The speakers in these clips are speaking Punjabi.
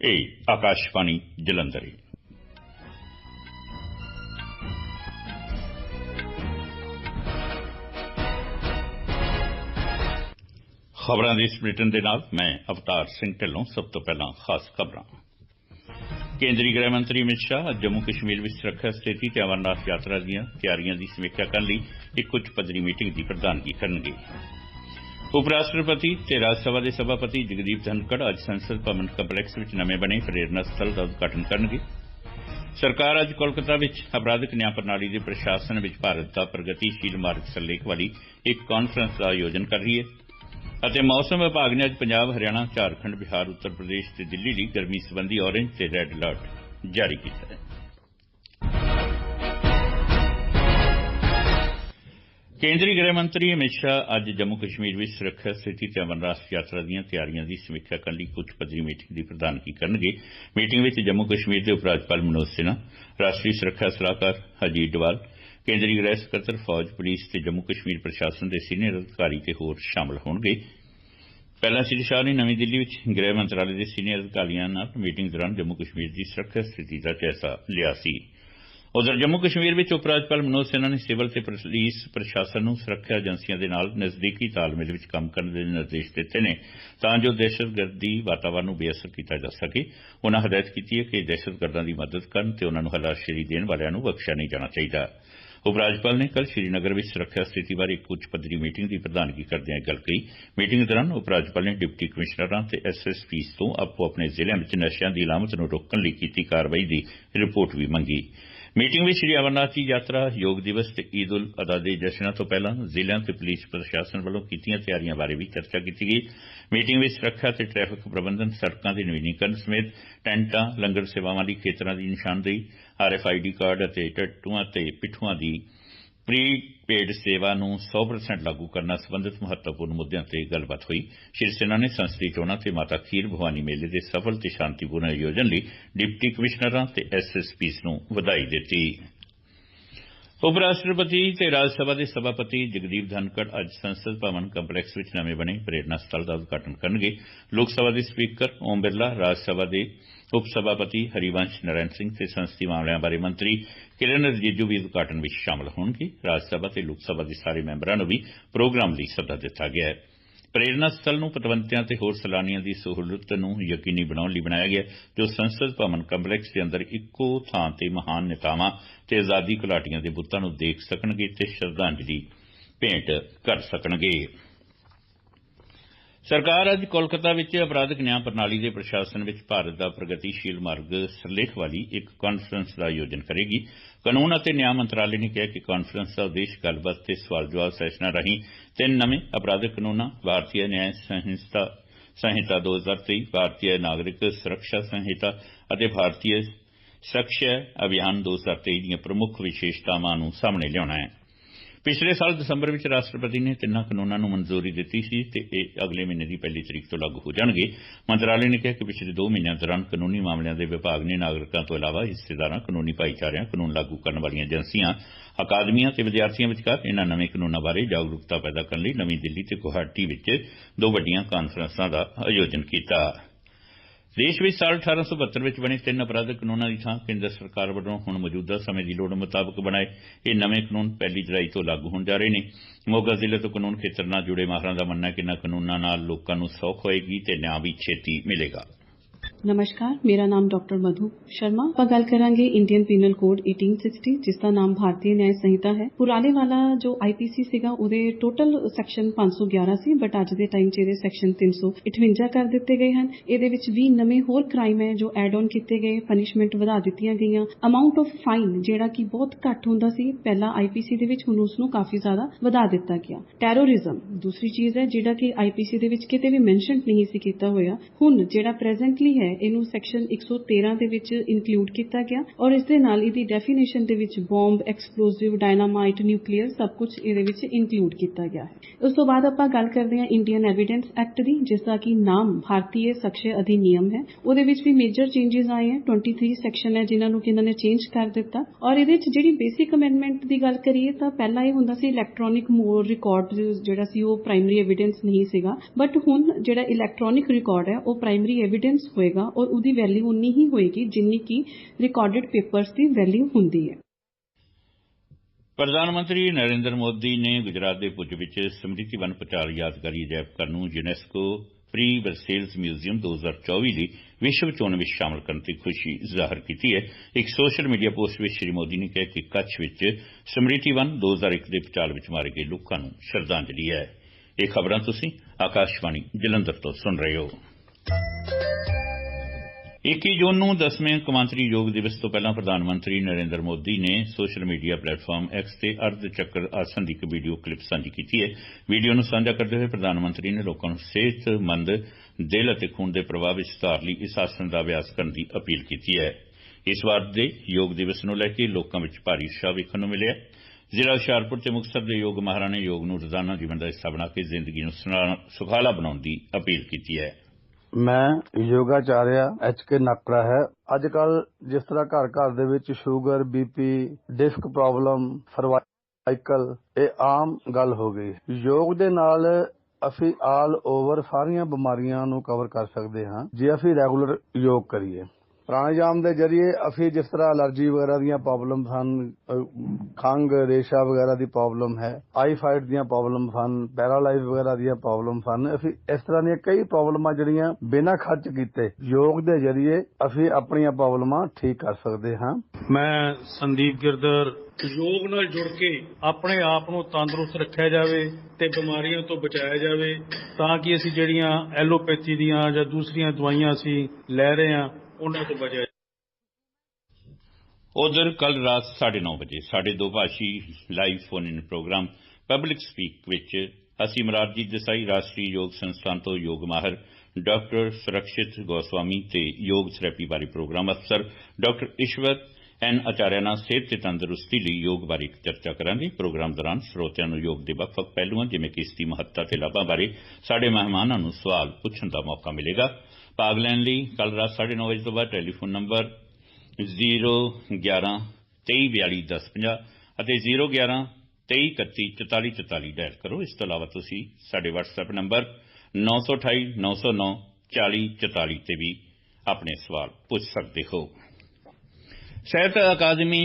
ਇਹ ਆਕਾਸ਼ਵਾਣੀ ਜਲੰਧਰ। ਖਬਰਾਂ ਦੇ ਇਸ ਦੇ ਨਾਲ ਮੈਂ ਅਵਤਾਰ ਸਿੰਘ ਢਿੱਲੋਂ ਸਭ ਤੋਂ ਪਹਿਲਾਂ ਖਾਸ ਖਬਰਾਂ। ਕੇਂਦਰੀ ਗ੍ਰਹਿ ਮੰਤਰੀ ਅਮਿਤ ਸ਼ਾਹ ਅੱਜ ਜੰਮੂ ਕਸ਼ਮੀਰ ਵਿੱਚ ਸੁਰੱਖਿਆ ਸਥਿਤੀ ਤੇ ਅਮਰਨਾਥ ਯਾਤਰਾ ਦੀਆਂ ਤਿਆਰੀਆਂ ਦੀ ਸਮੀਖਿਆ ਕਰਨ ਲਈ ਇੱਕ ਉੱਚ ਪੱਧਰੀ ਮੀਟਿੰਗ ਦੀ ਪ੍ਰਧਾਨਗੀ ਕਰਨਗੇ। ਉਪ ਰਾਸ਼ਟਰਪਤੀ ਤੇ ਰਾਜ ਸਭਾ ਦੇ ਸਭਾਪਤੀ ਜਗਦੀਪ ਧਨਕੜ ਅੱਜ ਸੰਸਦ ਭਵਨ ਕੰਪਲੈਕਸ ਵਿੱਚ ਨਵੇਂ ਬਣੇ ਪ੍ਰੇਰਨਾ ਸਥਲ ਦਾ ਉਦਘਾਟਨ ਕਰਨਗੇ। ਸਰਕਾਰ ਅੱਜ ਕੋਲਕਾਤਾ ਵਿੱਚ ਅਪਰਾਧਿਕ ਨਿਆਂ ਪ੍ਰਣਾਲੀ ਦੇ ਪ੍ਰਸ਼ਾਸਨ ਵਿੱਚ ਭਾਰਤ ਦਾ ਪ੍ਰਗਤੀਸ਼ੀਲ ਮਾਰਗ ਸਰਲੇਖ ਵਾਲੀ ਇੱਕ ਕਾਨਫਰੰਸ ਦਾ ਆਯੋਜਨ ਕਰ ਰਹੀ ਹੈ ਅਤੇ ਮੌਸਮ ਵਿਭਾਗ ਨੇ ਅੱਜ ਪੰਜਾਬ, ਹਰਿਆਣਾ, ਝਾਰਖੰਡ, ਬਿਹਾਰ, ਉੱਤਰ ਪ੍ਰਦੇਸ਼ ਤੇ ਦਿੱਲੀ ਲਈ ਗਰਮੀ ਸੰਬੰਧੀ ਔਰੇਂਜ ਤੇ ਰੈੱਡ ਅਲਰਟ ਜਾਰੀ ਕੀਤਾ ਹੈ। ਕੇਂਦਰੀ ਗ੍ਰਹਿ ਮੰਤਰੀ ਅਮਿਤ ਸ਼ਾਹ ਅੱਜ ਜੰਮੂ ਕਸ਼ਮੀਰ ਵਿੱਚ ਸੁਰੱਖਿਆ ਸਥਿਤੀ ਤੇ ਅਮਰਨਾਥ ਯਾਤਰਾ ਦੀਆਂ ਤਿਆਰੀਆਂ ਦੀ ਸਮੀਖਿਆ ਕਰਨ ਲਈ ਉੱਚ ਪੱਧਰੀ ਮੀਟਿੰਗ ਦੀ ਪ੍ਰਧਾਨਗੀ ਕਰਨਗੇ। ਮੀਟਿੰਗ ਵਿੱਚ ਜੰਮੂ ਕਸ਼ਮੀਰ ਦੇ ਉਪ ਰਾਜਪਾਲ ਮਨੋਜ ਸਿਨਹਾ, ਰਾਸ਼ਟਰੀ ਸੁਰੱਖਿਆ ਸਲਾਹਕਾਰ ਅਜੀਤ ਡਵਾਲ, ਕੇਂਦਰੀ ਗ੍ਰਹਿ ਸਕੱਤਰ ਫੌਜ ਪੁਲਿਸ ਤੇ ਜੰਮੂ ਕਸ਼ਮੀਰ ਪ੍ਰਸ਼ਾਸਨ ਦੇ ਸੀਨੀਅਰ ਅਧਿਕਾਰੀ ਤੇ ਹੋਰ ਸ਼ਾਮਲ ਹੋਣਗੇ। ਪਹਿਲਾਂ ਸ੍ਰੀ ਸ਼ਾਹ ਨੇ ਨਵੀਂ ਦਿੱਲੀ ਵਿੱਚ ਗ੍ਰਹਿ ਮੰਤਰਾਲੇ ਦੇ ਸੀਨੀਅਰ ਅਧਿਕਾਰੀਆਂ ਨਾਲ ਮੀਟਿੰਗ ਦੌਰਾਨ ਜੰਮੂ ਕਸ਼ਮੀਰ ਦੀ ਸੁਰੱਖਿਆ ਸਥਿਤੀ ਦਾ ਜਾਇਜ਼ਾ ਲਿਆ ਸੀ। ਉਧਰ ਜੰਮੂ ਕਸ਼ਮੀਰ ਵਿੱਚ ਉਪ ਰਾਜਪਾਲ ਮਨੋਜ ਸਿਨਹਾ ਨੇ ਸਿਵਲ ਤੇ ਪੁਲਿਸ ਪ੍ਰਸ਼ਾਸਨ ਨੂੰ ਸੁਰੱਖਿਆ ਏਜੰਸੀਆਂ ਦੇ ਨਾਲ ਨਜ਼ਦੀਕੀ ਤਾਲਮੇਲ ਵਿੱਚ ਕੰਮ ਕਰਨ ਦੇ ਨਿਰਦੇਸ਼ ਦਿੱਤੇ ਨੇ, ਤਾਂ ਜੋ ਦਹਿਸ਼ਤਗਰਦੀ ਵਾਤਾਵਰਣ ਨੂੰ ਬੇਅਸਰ ਕੀਤਾ ਜਾ ਸਕੇ। ਉਨ੍ਹਾਂ ਹਦਾਇਤ ਕੀਤੀ ਹੈ ਕਿ ਦਹਿਸ਼ਤਗਰਦਾਂ ਦੀ ਮਦਦ ਕਰਨ ਤੇ ਉਨ੍ਹਾਂ ਨੂੰ ਹਲਾਸ਼ੇਰੀ ਦੇਣ ਵਾਲਿਆਂ ਨੂੰ ਬਖਸ਼ਿਆ ਨਹੀਂ ਜਾਣਾ ਚਾਹੀਦਾ। ਉਪ ਰਾਜਪਾਲ ਨੇ ਕੱਲ ਸ਼੍ਰੀਨਗਰ ਵਿੱਚ ਸੁਰੱਖਿਆ ਸਥਿਤੀ ਬਾਰੇ ਇੱਕ ਉੱਚ ਪੱਧਰੀ ਮੀਟਿੰਗ ਦੀ ਪ੍ਰਧਾਨਗੀ ਕਰਦਿਆਂ ਇਹ ਗੱਲ ਕਹੀ। ਮੀਟਿੰਗ ਦੌਰਾਨ ਉਪ ਰਾਜਪਾਲ ਨੇ ਡਿਪਟੀ ਕਮਿਸ਼ਨਰਾਂ ਤੇ ਐਸਐਸਪੀਸ ਤੋਂ ਆਪੋ ਆਪਣੇ ਜ਼ਿਲ੍ਹਿਆਂ ਵਿੱਚ ਨਸ਼ਿਆਂ ਦੀ ਲਾਮਤ ਨੂੰ ਰੋਕਣ ਲਈ ਕੀਤੀ ਕਾਰਵਾਈ ਦੀ ਰਿਪੋਰਟ ਵੀ ਮੰਗੀ। ਮੀਟਿੰਗ ਵਿੱਚ ਸ਼੍ਰੀ ਅਮਰਨਾਥ ਜੀ ਯਾਤਰਾ, ਯੋਗ ਦਿਵਸ ਤੇ ਈਦ ਉਲ ਅਜ਼ਹਾ ਦੇ ਜਸ਼ਨਾਂ ਤੋਂ ਪਹਿਲਾਂ ਜ਼ਿਲ੍ਹਿਆਂ ਤੇ ਪੁਲਿਸ ਪ੍ਰਸ਼ਾਸਨ ਵੱਲੋਂ ਕੀਤੀਆਂ ਤਿਆਰੀਆਂ ਬਾਰੇ ਵੀ ਚਰਚਾ ਕੀਤੀ ਗਈ। ਮੀਟਿੰਗ ਵਿੱਚ ਸੁਰੱਖਿਆ ਤੇ ਟ੍ਰੈਫਿਕ ਪ੍ਰਬੰਧਨ, ਸੜਕਾਂ ਦੇ ਨਵੀਨੀਕਰਨ ਸਮੇਤ ਟੈਂਟਾਂ, ਲੰਗਰ ਸੇਵਾਵਾਂ ਲਈ ਖੇਤਰਾਂ ਦੀ ਨਿਸ਼ਾਨਦੇਹੀ ਆਰਐਫਆਈਡੀ ਕਾਰਡ ਅਤੇ ਟੱਟੂਆਂ ਤੇ ਪਿੱਠੂਆਂ ਦੀ ਪ੍ਰੀ ਪੇਡ ਸੇਵਾ ਨੂੰ 100% ਲਾਗੂ ਕਰਨਾ ਸੰਬੰਧਿਤ ਮਹੱਤਵਪੂਰਨ ਮੁੱਦਿਆਂ ਤੇ ਗੱਲਬਾਤ ਹੋਈ। ਸ਼੍ਰੀ ਸਿਨਹਾ ਨੇ ਸੰਸਦੀ ਚੋਣਾਂ ਤੇ ਮਾਤਾ ਖੀਰ ਭਵਾਨੀ ਮੇਲੇ ਦੇ ਸਫਲ ਤੇ ਸ਼ਾਂਤੀਪੂਰਨ ਆਯੋਜਨ ਲਈ ਡਿਪਟੀ ਕਮਿਸ਼ਨਰਾਂ ਤੇ ਐਸਐਸਪੀਸ ਨੂੰ ਵਧਾਈ ਦਿੱਤੀ। ਉਪ ਰਾਸ਼ਟਰਪਤੀ ਤੇ ਰਾਜ ਸਭਾ ਦੇ ਸਭਾਪਤੀ ਜਗਦੀਪ ਧਨਕੜ ਅੱਜ ਸੰਸਦ ਭਵਨ ਕੰਪਲੈਕਸ ਵਿੱਚ ਨਵੇਂ ਬਣੇ ਪ੍ਰੇਰਨਾ ਸਥਲ ਦਾ ਉਦਘਾਟਨ ਕਰਨਗੇ। ਲੋਕ ਸਭਾ ਦੇ ਸਪੀਕਰ ਓਮ ਬਿਰਲਾ, ਰਾਜ ਸਭਾ ਦੇ ਉਪ ਸਭਾਪਤੀ ਹਰੀਵੰਸ਼ ਨਰੈਣ ਸਿੰਘ ਤੇ ਸੰਸਦੀ ਮਾਮਲਿਆਂ ਬਾਰੇ ਮੰਤਰੀ ਕਿਰਨ ਰਿਜੀਜੂ ਵੀ ਉਦਘਾਟਨ ਵਿੱਚ ਸ਼ਾਮਲ ਹੋਣਗੇ। ਰਾਜ ਸਭਾ ਤੇ ਲੋਕ ਸਭਾ ਦੇ ਸਾਰੇ ਮੈਂਬਰਾਂ ਨੂੰ ਵੀ ਪ੍ਰੋਗਰਾਮ ਲਈ ਸੱਦਾ ਦਿੱਤਾ ਗਿਆ ਹੈ। ਪ੍ਰੇਰਨਾ ਸਥਲ ਨੂੰ ਪਤਵੰਤਿਆਂ ਤੇ ਹੋਰ ਸੈਲਾਨੀਆਂ ਦੀ ਸਹੂਲਤ ਨੂੰ ਯਕੀਨੀ ਬਣਾਉਣ ਲਈ ਬਣਾਇਆ ਗਿਆ, ਜੋ ਸੰਸਦ ਭਵਨ ਕੰਪਲੈਕਸ ਦੇ ਅੰਦਰ ਇੱਕੋ ਥਾਂ ਤੇ ਮਹਾਨ ਨੇਤਾਵਾਂ ਤੇ ਆਜ਼ਾਦੀ ਘੁਲਾਟੀਆਂ ਦੇ ਬੁੱਤਾਂ ਨੂੰ ਦੇਖ ਸਕਣਗੇ ਤੇ ਸ਼ਰਧਾਂਜਲੀ ਭੇਂਟ ਕਰ ਸਕਣਗੇ। ਸਰਕਾਰ ਅੱਜ ਕੋਲਕਾਤਾ ਵਿੱਚ ਅਪਰਾਧਿਕ ਨਿਆਂ ਪ੍ਰਣਾਲੀ ਦੇ ਪ੍ਰਸ਼ਾਸਨ ਵਿੱਚ ਭਾਰਤ ਦਾ ਪ੍ਰਗਤੀਸ਼ੀਲ ਮਾਰਗ ਸਰਲੇਖ ਵਾਲੀ ਇੱਕ ਕਾਨਫਰੰਸ ਦਾ ਆਯੋਜਨ ਕਰੇਗੀ। ਕਾਨੂੰਨ ਅਤੇ ਨਿਆਂ ਮੰਤਰਾਲੇ ਨੇ ਕਿਹਾ ਕਿ ਕਾਨਫਰੰਸ ਦਾ ਉਦੇਸ਼ ਗੱਲਬਾਤ ਤੇ ਸਵਾਲ ਜਵਾਬ ਸੈਸ਼ਨਾਂ ਰਾਹੀਂ ਤਿੰਨ ਨਵੇਂ ਅਪਰਾਧਿਕ ਕਾਨੂੰਨਾਂ, ਭਾਰਤੀ ਨਿਆਂ ਸੰਹਿਤਾ ਸੰਹਿਤਾ 2023 ਭਾਰਤੀ ਨਾਗਰਿਕ ਸੁਰੱਖਿਆ ਸੰਹਿਤਾ ਅਤੇ ਭਾਰਤੀ ਸੁਰੱਖਿਆ ਅਭਿਆਨ 2023 ਦੀਆਂ ਪ੍ਰਮੁੱਖ ਵਿਸ਼ੇਸ਼ਤਾਵਾਂ ਨੂੰ ਸਾਹਮਣੇ ਲਿਆਉਣਾ ਹੈ। ਪਿਛਲੇ ਸਾਲ ਦਸੰਬਰ ਵਿੱਚ ਰਾਸ਼ਟਰਪਤੀ ਨੇ ਤਿੰਨਾਂ ਕਾਨੂੰਨਾਂ ਨੂੰ ਮਨਜ਼ੂਰੀ ਦਿੱਤੀ ਸੀ ਤੇ ਇਹ ਅਗਲੇ ਮਹੀਨੇ ਦੀ ਪਹਿਲੀ ਤਰੀਕ ਤੋਂ ਲਾਗੂ ਹੋ ਜਾਣਗੇ। ਮੰਤਰਾਲੇ ਨੇ ਕਿਹਾ ਕਿ ਪਿਛਲੇ 2 ਮਹੀਨਿਆਂ ਦੌਰਾਨ ਕਾਨੂੰਨੀ ਮਾਮਲਿਆਂ ਦੇ ਵਿਭਾਗ ਨੇ ਨਾਗਰਿਕਾਂ ਤੋਂ ਇਲਾਵਾ ਹਿੱਸੇਦਾਰਾਂ, ਕਾਨੂੰਨੀ ਭਾਈਚਾਰਿਆਂ, ਕਾਨੂੰਨ ਲਾਗੂ ਕਰਨ ਵਾਲੀਆਂ ਏਜੰਸੀਆਂ, ਅਕਾਦਮੀਆਂ ਤੇ ਵਿਦਿਆਰਥੀਆਂ ਵਿਚਕਾਰ ਇਹਨਾਂ ਨਵੇਂ ਕਾਨੂੰਨਾਂ ਬਾਰੇ ਜਾਗਰੂਕਤਾ ਪੈਦਾ ਕਰਨ ਲਈ ਨਵੀਂ ਦਿੱਲੀ ਤੇ ਗੁਹਾਟੀ ਵਿੱਚ ਦੋ ਵੱਡੀਆਂ ਕਾਨਫਰੰਸਾਂ ਦਾ ਆਯੋਜਨ ਕੀਤਾ। ਦੇਸ਼ ਵਿੱਚ ਸਾਲ 1872 ਵਿੱਚ ਬਣੇ ਤਿੰਨ ਅਪਰਾਧਿਕ ਕਾਨੂੰਨਾਂ ਦੀ ਥਾਂ ਕੇਂਦਰ ਸਰਕਾਰ ਵੱਲੋਂ ਹੁਣ ਮੌਜੂਦਾ ਸਮੇਂ ਦੀ ਲੋੜ ਮੁਤਾਬਕ ਬਣਾਏ। ਇਹ ਨਵੇਂ ਕਾਨੂੰਨ ਪਹਿਲੀ ਜੁਲਾਈ ਤੋਂ ਲਾਗੂ ਹੋਣ ਜਾ ਰਹੇ ਨੇ। ਮੋਗਾ ਜ਼ਿਲ੍ਹੇ ਤੋਂ ਕਾਨੂੰਨ ਖੇਤਰ ਨਾਲ ਜੁੜੇ ਮਾਹਰਾਂ ਦਾ ਮੰਨਣਾ ਹੈ ਕਿ ਇਨ੍ਹਾਂ ਕਾਨੂੰਨਾਂ ਨਾਲ ਲੋਕਾਂ ਨੂੰ ਸੌਖ ਹੋਏਗੀ ਤੇ ਨਿਆਂ ਵੀ ਛੇਤੀ ਮਿਲੇਗਾ। ਨਮਸਕਾਰ, ਮੇਰਾ ਨਾਮ ਡਾਕਟਰ ਮਧੂ ਸ਼ਰਮਾ। ਆਪਾਂ ਗੱਲ ਕਰਾਂਗੇ ਇੰਡੀਅਨ ਪੀਨਲ ਕੋਡ 1860 ਜਿਸ ਦਾ ਨਾਮ ਭਾਰਤੀ ਨਿਆਂ ਸੰਹਿਤਾ ਹੈ। ਪੁਰਾਣੇ ਵਾਲਾ ਜੋ ਆਈਪੀਸੀ ਸੀਗਾ, ਉਹਦੇ ਟੋਟਲ ਸੈਕਸ਼ਨ 511 ਸੀ ਬਟ ਅੱਜ ਦੇ ਟਾਈਮ 'ਚ ਇਹਦੇ ਸੈਕਸ਼ਨ 358 ਕਰ ਦਿੱਤੇ ਗਏ ਹਨ। ਇਹਦੇ ਵਿੱਚ ਵੀ ਨਵੇਂ ਹੋਰ ਕ੍ਰਾਈਮ ਹੈ ਜੋ ਐਡ ਆਨ ਕੀਤੇ ਗਏ ਪਨਿਸ਼ਮੈਂਟ ਵਧਾ ਦਿੱਤੀਆਂ ਗਈਆਂ। ਅਮਾਉਂਟ ਆਫ ਫਾਈਨ ਜਿਹੜਾ ਕਿ ਬਹੁਤ ਘੱਟ ਹੁੰਦਾ ਸੀ, ਪਹਿਲਾਂ ਆਈਪੀਸੀ ਦੇ ਵਿੱਚ ਹੁਣ ਉਸ ਨੂੰ ਕਾਫੀ ਜ਼ਿਆਦਾ ਵਧਾ ਦਿੱਤਾ ਗਿਆ। ਟੈਰੋਰਿਜ਼ਮ ਦੂਸਰੀ ਚੀਜ਼ ਹੈ, ਜਿਹੜਾ ਕਿ ਆਈਪੀਸੀ ਦੇ ਵਿੱਚ ਕਿਤੇ ਵੀ ਮੈਂਸ਼ਨ ਨਹੀਂ ਸੀ ਕੀਤਾ ਹੋਇਆ। ਹੁਣ ਜਿਹੜਾ ਪ੍ਰੈਜ਼ੈਂਟਲੀ ਹੈ ਇਹਨੂੰ ਸੈਕਸ਼ਨ 113 ਦੇ ਵਿੱਚ ਇਨਕਲੂਡ ਕੀਤਾ ਗਿਆ ਔਰ ਇਸ ਦੇ ਨਾਲ ਇਹਦੀ ਡੈਫੀਨੇਸ਼ਨ ਦੇ ਵਿੱਚ ਬੰਬ ਐਕਸਪਲੋਸਿਵ ਡਾਇਨਾਮਾਈਟ ਨਿਊਕਲੀਅਰ ਸਭ ਕੁਝ ਇਹਦੇ ਵਿੱਚ ਇਨਕਲੂਡ ਕੀਤਾ ਗਿਆ ਹੈ। ਉਸ ਤੋਂ ਬਾਅਦ ਆਪਾਂ ਗੱਲ ਕਰਦੇ ਹਾਂ ਇੰਡੀਅਨ ਐਵੀਡੈਂਸ ਐਕਟ ਦੀ, ਜਿਸ ਦਾ ਕਿ ਨਾਮ ਭਾਰਤੀ ਸਖਸ਼ੇ ਅਧਿਨਿਯਮ ਹੈ। ਉਹਦੇ ਵਿੱਚ ਵੀ ਮੇਜਰ ਚੇਂਜਸ ਆਏ ਹਨ 23 ਸੈਕਸ਼ਨ ਹੈ ਜਿਨ੍ਹਾਂ ਨੂੰ ਕਿ ਇਹਨਾਂ ਨੇ ਚੇਂਜ ਕਰ ਦਿੱਤਾ ਔਰ ਇਹਦੇ ਵਿੱਚ ਜਿਹੜੀ ਬੇਸਿਕ ਅਮੈਂਡਮੈਂਟ ਦੀ ਗੱਲ ਕਰੀਏ ਤਾਂ ਪਹਿਲਾਂ ਇਹ ਹੁੰਦਾ ਸੀ ਇਲੈਕਟ੍ਰੋਨਿਕ ਮੋਰ ਰਿਕਾਰਡ ਜਿਹੜਾ ਸੀ ਉਹ ਪ੍ਰਾਇਮਰੀ ਐਵੀਡੈਂਸ ਨਹੀਂ ਸੀਗਾ। ਬਟ ਹੁਣ ਜਿਹੜਾ ਇਲੈਕਟ੍ਰੋਨਿਕ ਰਿਕਾਰਡ ਹੈ, ਉਹ ਪ੍ਰਾਇਮਰੀ ਐਵੀਡੈਂਸ ਹੋਏਗਾ। ਹੋਏਗਾ ਔਰ ਉਹਦੀ ਵੈਲਿਊ ਉਨੀ ਹੀ ਹੋਏਗੀ ਜਿੰਨੀ ਕਿ ਰਿਕਾਰਡਡ ਪੇਪਰਸ ਦੀ ਵੈਲਿਊ ਹੁੰਦੀ ਹੈ। ਪ੍ਰਧਾਨ ਮੰਤਰੀ ਨਰਿੰਦਰ ਮੋਦੀ ਨੇ ਗੁਜਰਾਤ ਦੇ ਪੁੱਜ ਵਿੱਚ ਸਮ੍ਰਿਤੀ ਵਨ ਪਚਾਲ ਯਾਦਗਾਰੀ ਅਜਾਇਬ ਘਰ ਨੂੰ ਯੂਨੈਸਕੋ ਪ੍ਰੀ ਵਰਸੇਲਸ ਮਿਊਜ਼ੀਅਮ 2024 ਲਈ ਵਿਸ਼ਵ ਚੋਣ ਵਿੱਚ ਸ਼ਾਮਲ ਕਰਨ ਤੇ ਖੁਸ਼ੀ ਜ਼ਾਹਰ ਕੀਤੀ ਹੈ। ਇੱਕ ਸੋਸ਼ਲ ਮੀਡੀਆ ਪੋਸਟ ਵਿੱਚ ਸ਼੍ਰੀ ਮੋਦੀ ਨੇ ਕਿਹਾ ਕਿ ਕੱਛ ਵਿੱਚ ਸਮ੍ਰਿਤੀ ਵਨ 2001 ਦੇ ਪਚਾਲ ਵਿੱਚ ਮਾਰੇ ਗਏ ਲੋਕਾਂ ਨੂੰ ਸ਼ਰਧਾਂਜਲੀ ਹੈ। ਇਹ ਖਬਰਾਂ ਤੁਸੀਂ ਆਕਾਸ਼ਵਾਣੀ ਜਲੰਧਰ ਤੋਂ ਸੁਣ ਰਹੇ ਹੋ। 21 ਜੂਨ ਨੂੰ 10ਵੇਂ ਕੌਮਾਂਤਰੀ ਯੋਗ ਦਿਵਸ ਤੋਂ ਪਹਿਲਾਂ ਪ੍ਰਧਾਨ ਮੰਤਰੀ ਨਰਿੰਦਰ ਮੋਦੀ ਨੇ ਸੋਸ਼ਲ ਮੀਡੀਆ ਪਲੇਟਫਾਰਮ ਐਕਸ ਤੇ ਅਰਧ ਚੱਕਰ ਆਸਨ ਦੀ ਇੱਕ ਵੀਡੀਓ ਕਲਿੱਪ ਸਾਂਝੀ ਕੀਤੀ ਹੈ। ਵੀਡੀਓ ਨੂੰ ਸਾਂਝਾ ਕਰਦੇ ਹੋਏ ਪ੍ਰਧਾਨ ਮੰਤਰੀ ਨੇ ਲੋਕਾਂ ਨੂੰ ਸਿਹਤਮੰਦ ਦਿਲ ਅਤੇ ਖੂਨ ਦੇ ਪ੍ਰਵਾਹ ਵਿੱਚ ਸੁਧਾਰ ਲਈ ਇਸ ਆਸਨ ਦਾ ਅਭਿਆਸ ਕਰਨ ਦੀ ਅਪੀਲ ਕੀਤੀ ਹੈ। ਇਸ ਵਾਰ ਦੇ ਯੋਗ ਦਿਵਸ ਨੂੰ ਲੈ ਕੇ ਲੋਕਾਂ ਵਿੱਚ ਭਾਰੀ ਉਤਸ਼ਾਹ ਵੇਖਣ ਨੂੰ ਮਿਲਿਆ। ਜ਼ਿਲ੍ਹਾ ਹੁਸ਼ਿਆਰਪੁਰ ਤੇ ਮੁਕਤਸਰ ਦੇ ਯੋਗ ਮਾਹਰਾਂ ਨੇ ਯੋਗ ਨੂੰ ਰੋਜ਼ਾਨਾ ਜੀਵਨ ਦਾ ਹਿੱਸਾ ਬਣਾ ਕੇ ਜ਼ਿੰਦਗੀ ਨੂੰ ਸੁਖਾਲਾ ਬਣਾਉਣ ਦੀ ਅਪੀਲ ਕੀਤੀ ਹੈ। ਮੈਂ ਯੋਗਾਚਾਰਿਆ ਐਚ ਕੇ ਨਾਕੜਾ ਹੈ। ਅੱਜ ਕੱਲ ਜਿਸ ਤਰ੍ਹਾਂ ਘਰ ਘਰ ਦੇ ਵਿੱਚ sugar BP disc problem, cervical, ਇਹ ਆਮ ਗੱਲ ਹੋ ਗਈ। ਯੋਗ ਦੇ ਨਾਲ ਅਸੀਂ ਆਲ ਓਵਰ ਸਾਰੀਆਂ ਬਿਮਾਰੀਆਂ ਨੂੰ ਕਵਰ ਕਰ ਸਕਦੇ ਹਾਂ। ਜੇ ਅਸੀਂ ਰੈਗੂਲਰ ਯੋਗ ਕਰੀਏ। ਪ੍ਰਾਣਾਯਾਮ ਦੇ ਜ਼ਰੀਏ ਅਸੀਂ ਜਿਸ ਤਰ੍ਹਾਂ ਅਲਰਜੀ ਵਗੈਰਾ ਦੀਆਂ ਪ੍ਰੋਬਲਮ ਹਨ ਅਹ, ਖੰਘ ਰੇਸ਼ਾ ਵਗੈਰਾ ਦੀ ਪ੍ਰੋਬਲਮ ਹੈ ਆਈ ਫਾਈਟ ਦੀਆਂ ਪ੍ਰੋਬਲਮ ਹਨ ਪੈਰਾਲਾਈਜ਼ ਵਗੈਰਾ ਦੀਆਂ ਪ੍ਰੋਬਲਮ ਹਨ ਅਸੀਂ ਇਸ ਤਰ੍ਹਾਂ ਦੀਆਂ ਕਈ ਪ੍ਰੋਬਲਮਾਂ ਜਿਹੜੀਆਂ ਬਿਨਾਂ ਖਰਚ ਕੀਤੇ ਯੋਗ ਦੇ ਜ਼ਰੀਏ ਅਸੀਂ ਆਪਣੀਆਂ ਪ੍ਰੋਬਲਮਾਂ ਠੀਕ ਕਰ ਸਕਦੇ ਹਾਂ। ਮੈਂ ਸੰਦੀਪ ਗਿਰਦਰ ਯੋਗ ਨਾਲ ਜੁੜ ਕੇ ਆਪਣੇ ਆਪ ਨੂੰ ਤੰਦਰੁਸਤ ਰੱਖਿਆ ਜਾਵੇ ਤੇ ਬਿਮਾਰੀਆਂ ਤੋਂ ਬਚਾਇਆ ਜਾਵੇ ਤਾਂ ਕਿ ਅਸੀਂ ਜਿਹੜੀਆਂ ਐਲੋਪੈਥੀ ਦੀਆਂ ਜਾਂ ਦੂਸਰੀਆਂ ਦਵਾਈਆਂ ਅਸੀਂ ਲੈ ਰਹੇ ਹਾਂ ਉਹਨਾਂ ਤੋਂ ਬਚਿਆ ਉਧਰ ਕੱਲ ਰਾਤ 9:30 ਵਜੇ ਸਾਡੇ ਦੋ ਭਾਸ਼ੀ live phone in program public speak ਵਿੱਚ ਅਸੀਂ ਮਰਾਰਜੀ ਦੇਸਾਈ ਰਾਸ਼ਟਰੀ ਯੋਗ ਸੰਸਥਾਨ ਤੋਂ ਯੋਗ ਮਾਹਰ ਡਾਕਟਰ ਸੁਰਕਸ਼ਿਤ ਗੋਸਵਾਮੀ ਤੇ ਯੋਗ ਥੈਰੇਪੀ ਬਾਰੇ ਪ੍ਰੋਗਰਾਮ ਅਫਸਰ ਡਾਕਟਰ ਈਸ਼ਵਰ ਐਨ ਆਚਾਰਿਆ ਨਾਲ ਸਿਹਤ ਤੇ ਤੰਦਰੁਸਤੀ ਲਈ ਯੋਗ ਬਾਰੇ ਇੱਕ ਚਰਚਾ ਕਰਾਂਗੇ। ਪ੍ਰੋਗਰਾਮ ਦੌਰਾਨ ਸਰੋਤਿਆਂ ਨੂੰ ਯੋਗ ਦੇ ਵੱਖ-ਵੱਖ ਪਹਿਲੂਆਂ ਜਿਵੇਂ ਕਿ ਇਸ ਦੀ ਮਹੱਤਤਾ ਤੇ ਲਾਭਾਂ ਬਾਰੇ ਸਾਡੇ ਮਹਿਮਾਨਾਂ ਨੂੰ ਸਵਾਲ ਪੁੱਛਣ ਦਾ ਮੌਕਾ ਮਿਲੇਗਾ। ਭਾਗ ਲੈਣ ਲਈ ਕੱਲ ਰਾਤ 9:30 ਵਜੇ ਤੋਂ ਬਾਅਦ ਟੈਲੀਫੋਨ ਨੰਬਰ 011 2342 1050 ਅਤੇ 011 2331 4444 ਡਾਇਲ ਕਰੋ। ਇਸ ਤੋਂ ਇਲਾਵਾ ਤੁਸੀਂ ਸਾਡੇ WhatsApp ਨੰਬਰ 928 909 4044 ਤੇ ਵੀ ਆਪਣੇ ਸਵਾਲ ਪੁੱਛ ਸਕਦੇ ਹੋ। ਸਾਹਿਤ ਅਕਾਦਮੀ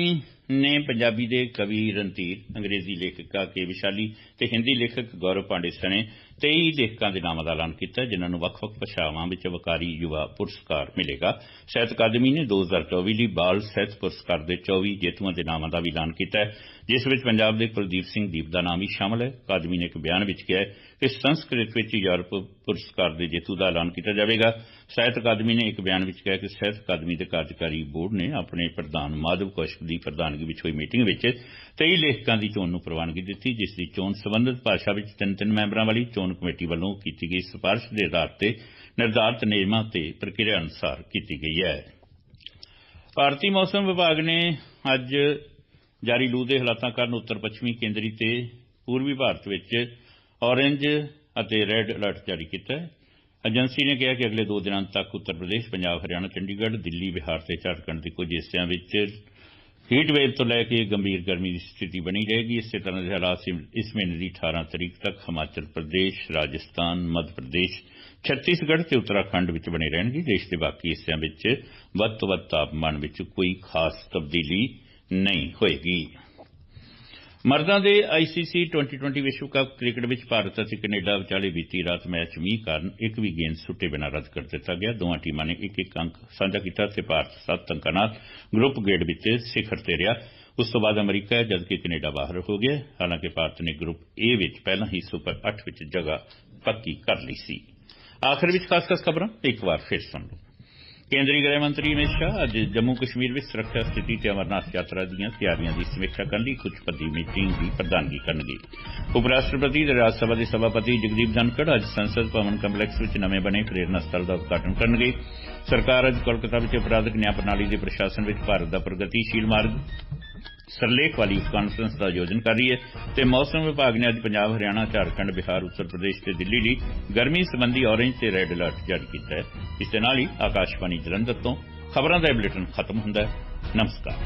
ਨੇ ਪੰਜਾਬੀ ਦੇ ਕਵੀ ਰਣਧੀਰ ਅੰਗਰੇਜ਼ੀ ਲੇਖਕਾ ਕੇ ਵਿਸ਼ਾਲੀ ਤੇ ਹਿੰਦੀ ਲੇਖਕ ਗੌਰਵ ਪਾਂਡੇ ਸਣੇ 23 ਲੇਖਕਾਂ ਦੇ ਨਾਮਾਂ ਦਾ ਐਲਾਨ ਕੀਤਾ ਹੈ, ਜਿਨ੍ਹਾਂ ਨੂੰ ਵੱਖ-ਵੱਖ ਭਾਸ਼ਾਵਾਂ ਵਿੱਚ ਵਕਾਰੀ ਯੁਵਾ ਪੁਰਸਕਾਰ ਮਿਲੇਗਾ। ਸਾਹਿਤ ਅਕਾਦਮੀ ਨੇ 2024 ਲਈ ਬਾਲ ਸਾਹਿਤ ਪੁਰਸਕਾਰ ਦੇ 24 ਜੇਤੂਆਂ ਦੇ ਨਾਮਾਂ ਦਾ ਵੀ ਐਲਾਨ ਕੀਤਾ ਹੈ ਜਿਸ ਵਿੱਚ ਪੰਜਾਬ ਦੇ ਕੁਲਦੀਪ ਸਿੰਘ ਦੀਪ ਦਾ ਨਾਮ ਵੀ ਸ਼ਾਮਲ ਹੈ। ਅਕਾਦਮੀ ਨੇ ਇੱਕ ਬਿਆਨ ਵਿੱਚ ਕਿਹਾ ਕਿ ਸੰਸਕ੍ਰਿਤ ਵਿੱਚ ਯੂਰਪ ਪੁਰਸਕਾਰ ਦੇ ਜੇਤੂ ਦਾ ਐਲਾਨ ਕੀਤਾ ਜਾਵੇਗਾ। ਸਾਹਿਤ ਅਕਾਦਮੀ ਨੇ ਇੱਕ ਬਿਆਨ ਵਿੱਚ ਕਿਹਾ ਕਿ ਸਾਹਿਤ ਅਕਾਦਮੀ ਦੇ ਕਾਰਜਕਾਰੀ ਬੋਰਡ ਨੇ ਆਪਣੇ ਪ੍ਰਧਾਨ ਮਾਧਵ ਕੌਸ਼ਿਕ ਦੀ ਪ੍ਰਧਾਨਗੀ ਵਿੱਚ ਹੋਈ ਮੀਟਿੰਗ ਵਿੱਚ 23 ਲੇਖਕਾਂ ਦੀ ਚੋਣ ਨੂੰ ਪ੍ਰਵਾਨਗੀ ਦਿੱਤੀ, ਜਿਸ ਦੀ ਚੋਣ ਸਬੰਧਤ ਭਾਸ਼ਾ ਵਿੱਚ ਤਿੰਨ ਤਿੰਨ ਮੈਂਬਰਾਂ ਵਾਲੀ ਚੋਣ ਕਮੇਟੀ ਵੱਲੋਂ ਕੀਤੀ ਗਈ ਸਿਫਾਰਿਸ਼ ਦੇ ਆਧਾਰ ਤੇ ਨਿਰਧਾਰਤ ਨਿਯਮਾਂ ਤੇ ਪ੍ਰਕਿਰਿਆ ਅਨੁਸਾਰ ਕੀਤੀ ਗਈ ਹੈ। ਭਾਰਤੀ ਮੌਸਮ ਵਿਭਾਗ ਨੇ ਅੱਜ ਜਾਰੀ ਲੂ ਦੇ ਹਾਲਾਤਾਂ ਕਾਰਨ ਉੱਤਰ ਪੱਛਮੀ ਕੇਂਦਰੀ ਤੇ ਪੂਰਬੀ ਭਾਰਤ ਵਿੱਚ ਔਰੇਂਜ ਅਤੇ ਰੈੱਡ ਅਲਰਟ ਜਾਰੀ ਕੀਤਾ ਹੈ। ਏਜੰਸੀ ਨੇ ਕਿਹਾ ਕਿ ਅਗਲੇ 2 ਦਿਨਾਂ ਤੱਕ ਉੱਤਰ ਪ੍ਰਦੇਸ਼, ਪੰਜਾਬ, ਹਰਿਆਣਾ, ਚੰਡੀਗੜ੍ਹ, ਦਿੱਲੀ, ਬਿਹਾਰ ਤੇ ਝਾਰਖੰਡ ਦੇ ਕੁਝ ਹਿੱਸਿਆਂ ਵਿੱਚ ਹੀਟ ਵੇਵ ਤੋਂ ਲੈ ਕੇ ਗੰਭੀਰ ਗਰਮੀ ਦੀ ਸਥਿਤੀ ਬਣੀ ਰਹੇਗੀ। ਇਸੇ ਤਰ੍ਹਾਂ ਦੇ ਹਾਲਾਤ ਇਸ- ਮਹੀਨੇ ਦੀ 18 ਤਰੀਕ ਤੱਕ ਹਿਮਾਚਲ ਪ੍ਰਦੇਸ਼, ਰਾਜਸਥਾਨ, ਮੱਧ ਪ੍ਰਦੇਸ਼, ਛੱਤੀਸਗੜ੍ਹ ਤੇ ਉੱਤਰਾਖੰਡ ਵਿੱਚ ਬਣੇ ਰਹਿਣਗੇ। ਦੇਸ਼ ਦੇ ਬਾਕੀ ਹਿੱਸਿਆਂ ਵਿੱਚ ਵੱਧ ਤੋਂ ਵੱਧ ਤਾਪਮਾਨ ਵਿੱਚ ਕੋਈ ਖਾਸ ਤਬਦੀਲੀ ਨਹੀਂ ਹੋਏਗੀ। ਮਰਦਾਂ ਦੇ ਆਈਸੀਸੀ 2020 ਵਿਸ਼ਵ ਕੱਪ ਕ੍ਰਿਕਟ ਵਿੱਚ ਭਾਰਤ ਅਤੇ ਕੈਨੇਡਾ ਵਿਚਾਲੇ ਬੀਤੀ ਰਾਤ ਮੈਚ ਮੀਂਹ ਕਾਰਨ ਇੱਕ ਵੀ ਗੇਂਦ ਸੁੱਟੇ ਬਿਨਾਂ ਰੱਦ ਕਰ ਦਿੱਤਾ ਗਿਆ। ਦੋਵਾਂ ਟੀਮਾਂ ਨੇ ਇੱਕ ਇੱਕ ਅੰਕ ਸਾਂਝਾ ਕੀਤਾ ਤੇ ਭਾਰਤ 7 ਅੰਕਾਂ ਨਾਲ ਗਰੁੱਪ ਗੇੜ ਵਿੱਚ ਸਿਖਰ ਤੇ ਰਿਹਾ। ਉਸ ਤੋਂ ਬਾਅਦ ਅਮਰੀਕਾ, ਜਦਕਿ ਕੈਨੇਡਾ ਬਾਹਰ ਹੋ ਗਿਆ, ਹਾਲਾਂਕਿ ਭਾਰਤ ਨੇ ਗਰੁੱਪ ਏ ਵਿੱਚ ਪਹਿਲਾਂ ਹੀ ਸੁਪਰ 8 ਵਿੱਚ ਜਗ੍ਹਾ ਪੱਕੀ ਕਰ ਲਈ ਸੀ। ਆਖਰ ਵਿੱਚ ਖਾਸ-ਖਾਸ ਖਬਰਾਂ, ਇੱਕ ਵਾਰ ਫਿਰ ਸੁਣ ਲਓ। ਕੇਂਦਰੀ ਗ੍ਰਹਿ ਮੰਤਰੀ ਅਮਿਤ ਸ਼ਾਹ ਅੱਜ ਜੰਮੂ ਕਸ਼ਮੀਰ ਵਿੱਚ ਸੁਰੱਖਿਆ ਸਥਿਤੀ ਤੇ ਅਮਰਨਾਥ ਯਾਤਰਾ ਦੀਆਂ ਤਿਆਰੀਆਂ ਦੀ ਸਮੀਖਿਆ ਕਰਨ ਲਈ ਕੁਝ ਪੱਧਰੀ ਮੀਟਿੰਗ ਦੀ ਪ੍ਰਧਾਨਗੀ ਕਰਨਗੇ। ਉਪ ਰਾਸ਼ਟਰਪਤੀ ਤੇ ਰਾਜ ਸਭਾ ਦੇ ਸਭਾਪਤੀ ਜਗਦੀਪ ਧਨਖੜ ਅੱਜ ਸੰਸਦ ਭਵਨ ਕੰਪਲੈਕਸ ਵਿੱਚ ਨਵੇਂ ਬਣੇ ਪ੍ਰੇਰਨਾ ਸਥਲ ਦਾ ਉਦਘਾਟਨ ਕਰਨਗੇ। ਸਰਕਾਰ ਅੱਜ ਕੋਲਕਾਤਾ ਵਿੱਚ ਅਪਰਾਧਿਕ ਨਿਆਂ ਪ੍ਰਣਾਲੀ ਦੇ ਪ੍ਰਸ਼ਾਸਨ ਵਿੱਚ ਭਾਰਤ ਦਾ ਪ੍ਰਗਤੀਸ਼ੀਲ ਮਾਰਗ ਸਰਲੇਖ ਵਾਲੀ ਇਸ ਕਾਨਫਰੰਸ ਦਾ ਆਯੋਜਨ ਕਰ ਰਹੀ ਹੈ ਤੇ ਮੌਸਮ ਵਿਭਾਗ ਨੇ ਅੱਜ ਪੰਜਾਬ, ਹਰਿਆਣਾ, ਝਾਰਖੰਡ, ਬਿਹਾਰ, ਉੱਤਰ ਪ੍ਰਦੇਸ਼ ਤੇ ਦਿੱਲੀ ਲਈ ਗਰਮੀ ਸੰਬੰਧੀ ਔਰੇਂਜ ਤੇ ਰੈੱਡ ਅਲਰਟ ਜਾਰੀ ਕੀਤਾ ਹੈ। ਇਸ ਦੇ ਨਾਲ ਹੀ ਆਕਾਸ਼ਵਾਣੀ ਜਲੰਧਰ ਤੋਂ ਖਬਰਾਂ ਦਾ ਬੁਲੇਟਿਨ ਖਤਮ ਹੁੰਦਾ ਹੈ। ਨਮਸਕਾਰ।